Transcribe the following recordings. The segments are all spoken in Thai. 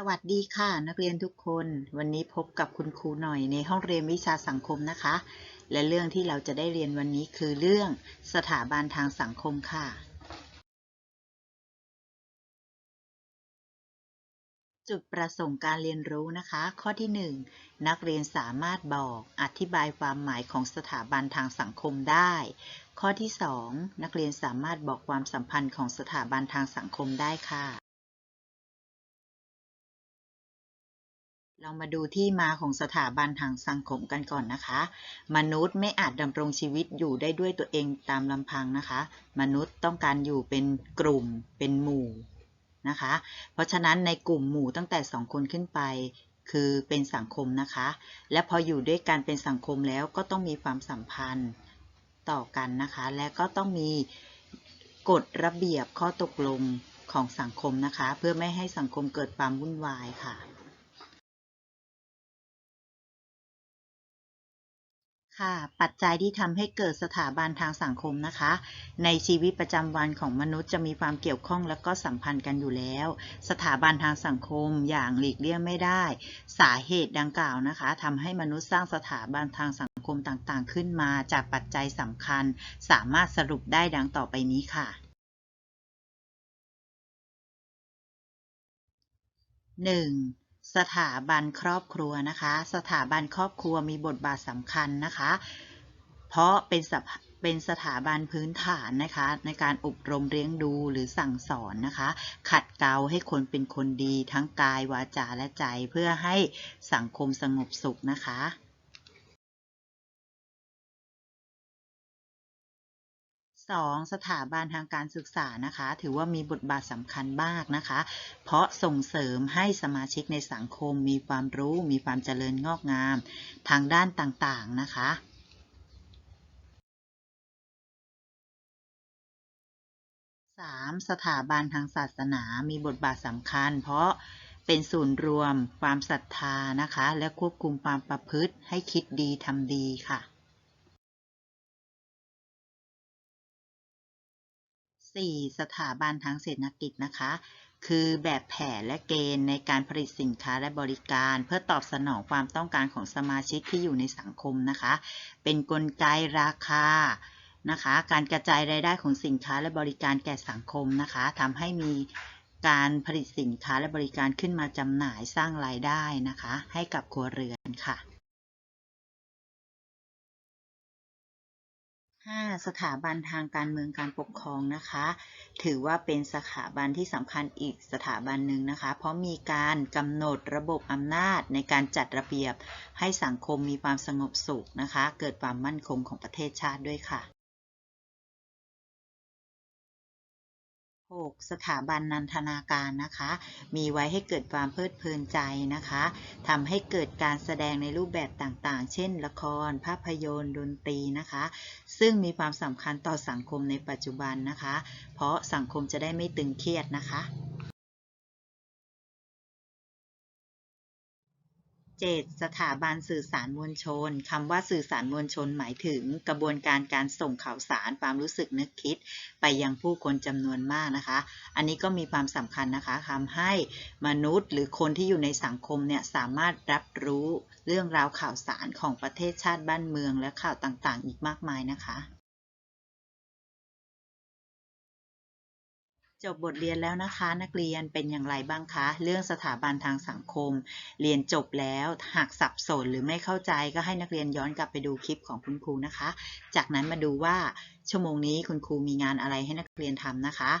สวัสดีค่ะ นักเรียนทุกคน วันนี้พบกับคุณครูหน่อยในห้องเรียนวิชาสังคมนะคะ และเรื่องที่เราจะได้เรียนวันนี้คือเรื่องสถาบันทางสังคมค่ะ จุดประสงค์การเรียนรู้นะคะ ข้อที่ 1 นักเรียนสามารถบอกอธิบายความหมายของสถาบันทางสังคมได้ ข้อที่ 2 นักเรียนสามารถบอกความสัมพันธ์ของสถาบันทางสังคมได้ค่ะ เรามาดูที่มาของสถาบันทางสังคมกันก่อนนะคะ มนุษย์ไม่อาจดำรงชีวิตอยู่ได้ด้วยตัวเองตามลำพังนะคะ มนุษย์ต้องการอยู่เป็นกลุ่มเป็นหมู่นะคะ เพราะฉะนั้นในกลุ่มหมู่ตั้งแต่สองคนขึ้นไป คือเป็นสังคมนะคะ และพออยู่ด้วยกันเป็นสังคมแล้วก็ต้องมีความสัมพันธ์ต่อกันนะคะ และก็ต้องมีกฎระเบียบข้อตกลงของสังคมนะคะ เพื่อไม่ให้สังคมเกิดความวุ่นวายค่ะ ค่ะปัจจัยที่ทำให้เกิดสถาบันทางสังคมนะคะ ในชีวิตประจำวันของมนุษย์จะมีความเกี่ยวข้องและก็สัมพันธ์กันอยู่แล้ว สถาบันทางสังคมอย่างหลีกเลี่ยงไม่ได้ สาเหตุดังกล่าวนะคะทำให้มนุษย์สร้างสถาบันทางสังคมต่างๆ ขึ้นมาจากปัจจัยสำคัญ สามารถสรุปได้ดังต่อไปนี้ค่ะ 1. สถาบันครอบครัวนะคะ สถาบันครอบครัวมีบทบาทสำคัญนะคะ เพราะเป็นสเป็นสถาบันพื้นฐานนะคะ ในการอบรมเลี้ยงดูหรือสั่งสอนนะคะ ขัดเกลาให้คนเป็นคนดีทั้งกายวาจาและใจเพื่อให้สังคมสงบสุขนะคะ 2. สถาบันทางการศึกษานะคะ ถือว่ามีบทบาทสำคัญมากนะคะ เพราะส่งเสริมให้สมาชิกในสังคมมีความรู้ มีความเจริญงอกงาม ทางด้านต่างๆนะคะ 3. สถาบันทางศาสนามีบทบาทสำคัญ เพราะเป็นศูนย์รวมความศรัทธานะคะ และควบคุมความประพฤติให้คิดดีทำดีค่ะ 4. สถาบันทางเศรษฐกิจนะคะ คือแบบแผนและเกณฑ์ในการผลิตสินค้าและบริการ เพื่อตอบสนองความต้องการของสมาชิกที่อยู่ในสังคมนะคะ เป็นนกลไกราคานะคะ การกระจายรายได้ของสินค้าและบริการแก่สังคมนะคะทำให้มีการผลิตสินค้าและบริการขึ้นมาจำหน่ายสร้างรายได้นะคะ ให้กับครัวเรือนค่ะ 5. สถาบันทางการเมืองการปกครองนะคะ ถือว่าเป็นสถาบันที่สำคัญอีกสถาบันหนึ่งนะคะ เพราะมีการกำหนดระบบอำนาจในการจัดระเบียบ ให้สังคมมีความสงบสุขนะคะ เกิดความมั่นคงของประเทศชาติด้วยค่ะ 6. สถาบันนันทนาการนะคะ มีไว้ให้เกิดความเพลิดเพลินใจนะคะทำให้เกิดการแสดงในรูปแบบต่างๆ เช่น ละคร ภาพยนตร์ ดนตรีนะคะ ซึ่งมีความสำคัญต่อสังคมในปัจจุบันนะคะ เพราะสังคมจะได้ไม่ตึงเครียดนะคะ 7. สถาบันสื่อสารมวลชนคำว่าสื่อสารมวลชนหมายถึงกระบวนการการส่งข่าวสารความรู้สึกนึกคิด ไปยังผู้คนจำนวนมากนะคะ อันนี้ก็มีความสำคัญนะคะทำให้มนุษย์หรือคนที่อยู่ในสังคมเนี่ยสามารถรับรู้เรื่องราวข่าวสารของประเทศชาติบ้านเมืองและข่าวต่างๆ อีกมากมายนะคะ จบบทเรียนแล้วนะคะ นักเรียนเป็นอย่างไรบ้างคะ เรื่องสถาบันทางสังคม เรียนจบแล้วหากสับสนหรือไม่เข้าใจก็ให้นักเรียนย้อนกลับไปดูคลิปของคุณครูนะคะ จากนั้นมาดูว่า ชั่วโมงนี้คุณครูมีงานอะไรให้นักเรียนทำนะคะ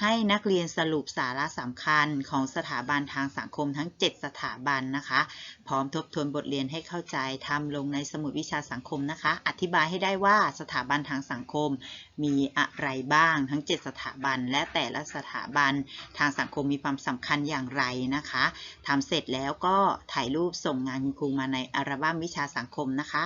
ให้นักเรียนสรุปสาระสำคัญของสถาบันทางสังคมทั้ง 7 สถาบันนะคะ พร้อมทบทวนบทเรียนให้เข้าใจทำลงในสมุดวิชาสังคมนะคะ อธิบายให้ได้ว่าสถาบันทางสังคมมีอะไรบ้างทั้ง 7 สถาบัน และแต่ละสถาบันทางสังคมมีความสำคัญอย่างไรนะคะทำเสร็จแล้วก็ถ่ายรูปส่งงานคุณครูมาในอัลบั้มวิชาสังคมนะคะ